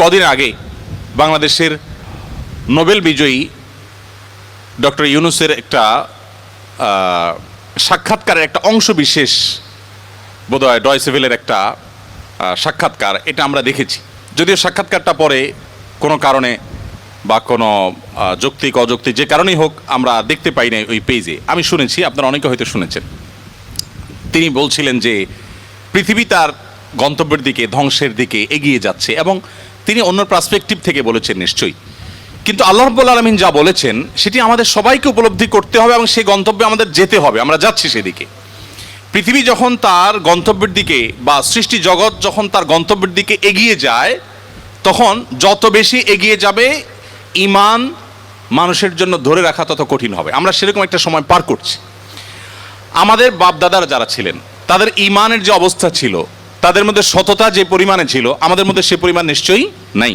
কদিন আগে বাংলাদেশের নোবেল বিজয়ী ডক্টর ইউনুসের একটা সাক্ষাৎকারের একটা অংশ বিশেষ বোধহয় ডয় সিভিলের একটা সাক্ষাৎকার, এটা আমরা দেখেছি। যদিও সাক্ষাৎকারটা পরে কোনো কারণে বা কোনো যৌক্তিক, অযৌক্তিক যে কারণেই হোক আমরা দেখতে পাই নাই ওই পেজে। আমি শুনেছি, আপনারা অনেকে হয়তো শুনেছেন। তিনি বলছিলেন যে পৃথিবী তার গন্তব্যের দিকে, ধ্বংসের দিকে এগিয়ে যাচ্ছে এবং তিনি অন্য পার্সপেক্টিভ থেকে বলেছেন নিশ্চয়ই। কিন্তু আল্লাহ রব্বুল আলমিন যা বলেছেন, সেটি আমাদের সবাইকে উপলব্ধি করতে হবে এবং সেই গন্তব্যে আমাদের যেতে হবে। আমরা যাচ্ছি সেদিকে। পৃথিবী যখন তার গন্তব্যের দিকে বা সৃষ্টি জগৎ যখন তার গন্তব্যের দিকে এগিয়ে যায়, তখন যত বেশি এগিয়ে যাবে ইমান মানুষের জন্য ধরে রাখা তত কঠিন হবে। আমরা সেরকম একটা সময় পার করছি। আমাদের বাপদাদারা যারা ছিলেন, তাদের ইমানের যে অবস্থা ছিল তাদের মধ্যে সততা যে পরিমাণে ছিল, আমাদের মধ্যে সে পরিমাণ নিশ্চয়ই নাই।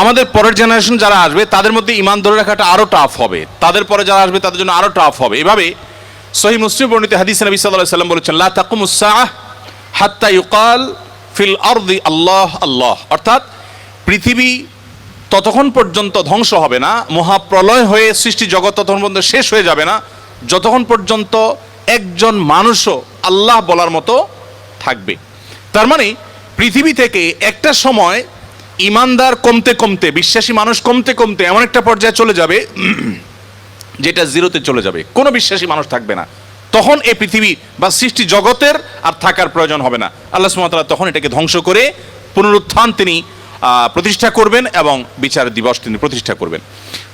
আমাদের পরের জেনারেশন যারা আসবে, তাদের মধ্যে ইমান ধরে রাখাটা আরও টাফ হবে। তাদের পরে যারা আসবে, তাদের জন্য আরও টাফ হবে। এভাবে সহি মুসলিম বর্ণিত হাদিস নবী সাল্লাল্লাহু সাল্লাম বলেছেন, লা তাকুমুস সাআহ হাত্তা ইউকাল ফিল আরদি আল্লাহ আল্লাহ। অর্থাৎ পৃথিবী ততক্ষণ পর্যন্ত ধ্বংস হবে না, মহাপ্রলয় হয়ে সৃষ্টি জগৎ ততক্ষণ পর্যন্ত শেষ হয়ে যাবে না, যতক্ষণ পর্যন্ত একজন মানুষও আল্লাহ বলার মতো থাকবে। তার মানে পৃথিবী থেকে একটা সময় ইমানদার কমতে কমতে, বিশ্বাসী মানুষ কমতে কমতে এমন একটা পর্যায়ে চলে যাবে, যেটা জিরোতে চলে যাবে। কোনো বিশ্বাসী মানুষ থাকবে না। তখন এই পৃথিবী বা সৃষ্টি জগতের আর থাকার প্রয়োজন হবে না। আল্লাহ সুমাতালা তখন এটাকে ধ্বংস করে পুনরুত্থান তিনি প্রতিষ্ঠা করবেন এবং বিচার দিবস তিনি প্রতিষ্ঠা করবেন।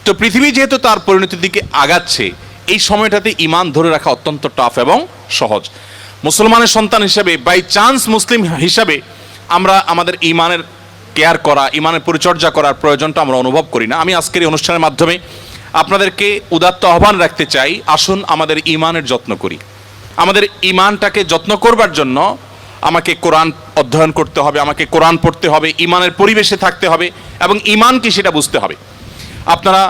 তো পৃথিবী যেহেতু তার পরিণতির দিকে আগাচ্ছে, এই সময়টাতে ইমান ধরে রাখা অত্যন্ত টাফ এবং সহজ। মুসলমানের সন্তান হিসাবে বাই চান্স মুসলিম হিসাবে, আমরা আমাদের ইমানের কেয়ার করা, ইমানের পরিচর্যা করার প্রয়োজনটা আমরা অনুভব করি না। আমি আজকের এই অনুষ্ঠানের মাধ্যমে আপনাদেরকে উদাত্ত আহ্বান রাখতে চাই, আসুন আমাদের ইমানের যত্ন করি। আমাদের ইমানটাকে যত্ন করবার জন্য আমাকে কোরআন অধ্যয়ন করতে হবে, আমাকে কোরআন পড়তে হবে, ইমানের পরিবেশে থাকতে হবে, এবং ইমান কি সেটা বুঝতে হবে। আপনারা,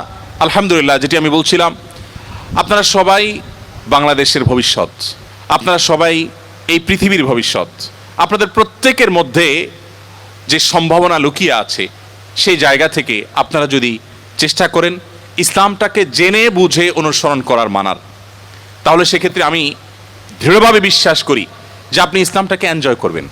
আলহামদুলিল্লাহ, যেটি আমি বলছিলাম, আপনারা সবাই বাংলাদেশের ভবিষ্যৎ। আপনারা সবাই এই পৃথিবীর ভবিষ্যৎ। আপনাদের প্রত্যেকের মধ্যে যে সম্ভাবনা লুকিয়ে আছে, সেই জায়গা থেকে আপনারা যদি চেষ্টা করেন ইসলামটাকে জেনে বুঝে অনুসরণ করার মানার, তাহলে সেক্ষেত্রে আমি দৃঢ়ভাবে বিশ্বাস করি যে আপনি ইসলামটাকে এনজয় করবেন।